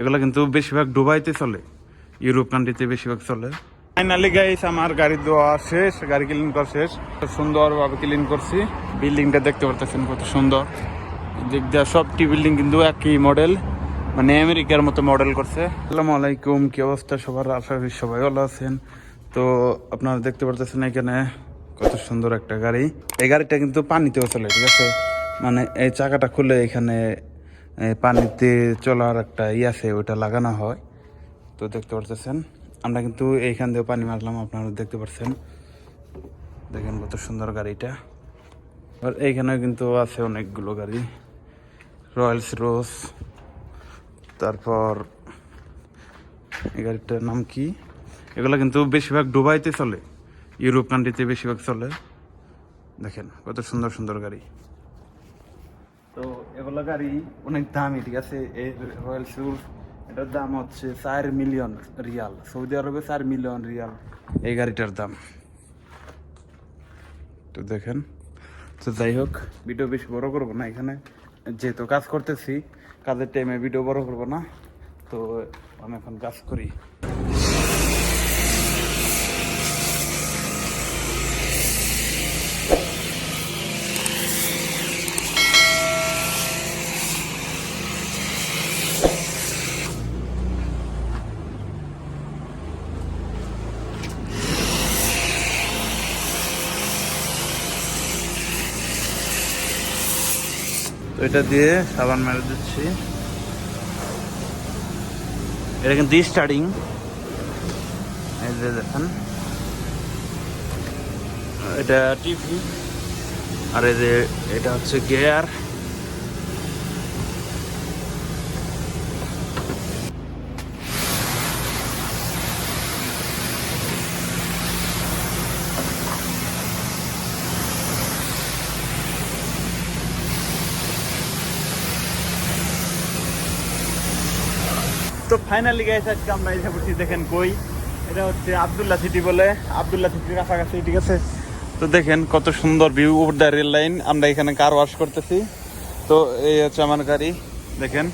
এগুলো কিন্তু বেশিরভাগ দুবাইতে চলে, ইউরোপ কান্ট্রিতে বেশিরভাগ চলে। ফাইনালি গাইস আমার গাড়ি ধোয়া শেষ, গাড়ি ক্লিন করা শেষ। সুন্দরভাবে ক্লিন করছি। বিল্ডিংটা দেখতে পারতেছেন কত সুন্দর। দিক দিয়ে সবটি বিল্ডিং কিন্তু একই মডেল মানে আমেরিকার মতো মডেল করছে। আসসালামু আলাইকুম, কি অবস্থা সবার? আশা সবাই ভালো আছেন। তো আপনারা দেখতে পারতেছেন এখানে কত সুন্দর একটা গাড়ি। এই গাড়িটা কিন্তু পানিতেও চলে, ঠিক আছে? মানে এই চাকাটা খুলে এখানে পানিতে চলার একটা ই আছে, ওইটা লাগানো হয়। তো দেখতে পারতেছেন, আমরা কিন্তু এইখান দিয়ে পানি মারলাম, আপনারা দেখতে পাচ্ছেন দেখেন কত সুন্দর গাড়িটা। আর এইখানে কিন্তু আছে অনেকগুলো গাড়ি। রয়্যালস রোজ তারপর এই গাড়িটার নাম কি? এগুলো কিন্তু বেশিরভাগ ডুবাইতে চলে, ইউরোপ কান্ট্রিতে বেশিরভাগ চলে। দেখেন কত সুন্দর সুন্দর গাড়ি। তো এগুলো গাড়ি অনেক দামি, ঠিক আছে? এই রয়্যাল সুর এটার দাম হচ্ছে চার মিলিয়ন রিয়াল। সৌদি আরবে চার মিলিয়ন রিয়াল এই গাড়িটার দাম। তো দেখেন, তো যাই হোক ভিডিও বেশি বড় করব না এখানে। যেহেতু কাজ করতেছি, কাজের টাইমে ভিডিও বড় করব না, তো আমি এখন কাজ করি। তো এটা দিয়ে সাবান মেরে দিচ্ছি। এটা কিন্তু স্টার্টিং দেখেন। এটা টিভি আর এই যে এটা হচ্ছে গিয়ার তো ফাইনালি গাইস আজকে আমরা এসে পড়ছি দেখেন কই? এটা হচ্ছে আবদুল্লাহ সিটি বলে। আবদুল্লাহ সিটির কাছাকাছি, ঠিক আছে? তো দেখেন কত সুন্দর view over the rail line আমরা এখানে কার ওয়াশ করতেছি। তো এই হচ্ছে আমার গাড়ি, দেখেন।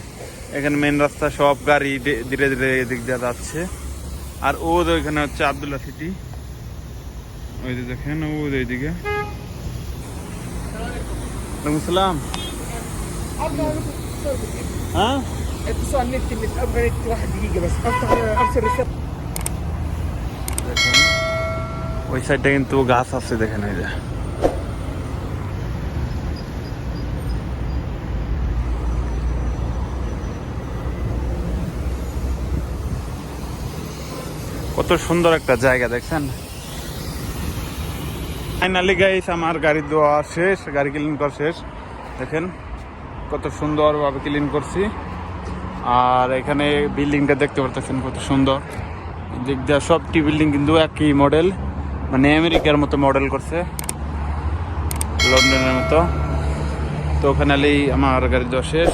এখানে মেন রাস্তা, সব গাড়ি ধীরে ধীরে এদিক দিয়ে যাচ্ছে। আর ও এখানে হচ্ছে আবদুল্লাহ সিটি। ওই যে দেখেন, ও এইদিকে আসসালাম। হ্যাঁ? اتصال نت اللي في ابغى نت واحد دقيقه بس افتح ارسل رساله দেখেন ওই সাইডটা কিন্তু গাছ আছে দেখেন এই যে কত সুন্দর একটা জায়গা দেখছেন ফাইনালি গাইস আমার গাড়ি ধোয়া শেষ গাড়ি ক্লিন করা শেষ দেখেন কত সুন্দরভাবে ক্লিন করছি আর এখানে বিল্ডিংটা দেখতে পারতেছেন কত সুন্দর। দিয়ে সবটি বিল্ডিং কিন্তু একই মডেল মানে আমেরিকার মতো মডেল করছে, লন্ডনের মতো। তো ওখানে আমার গাড়ি দেওয়া শেষ।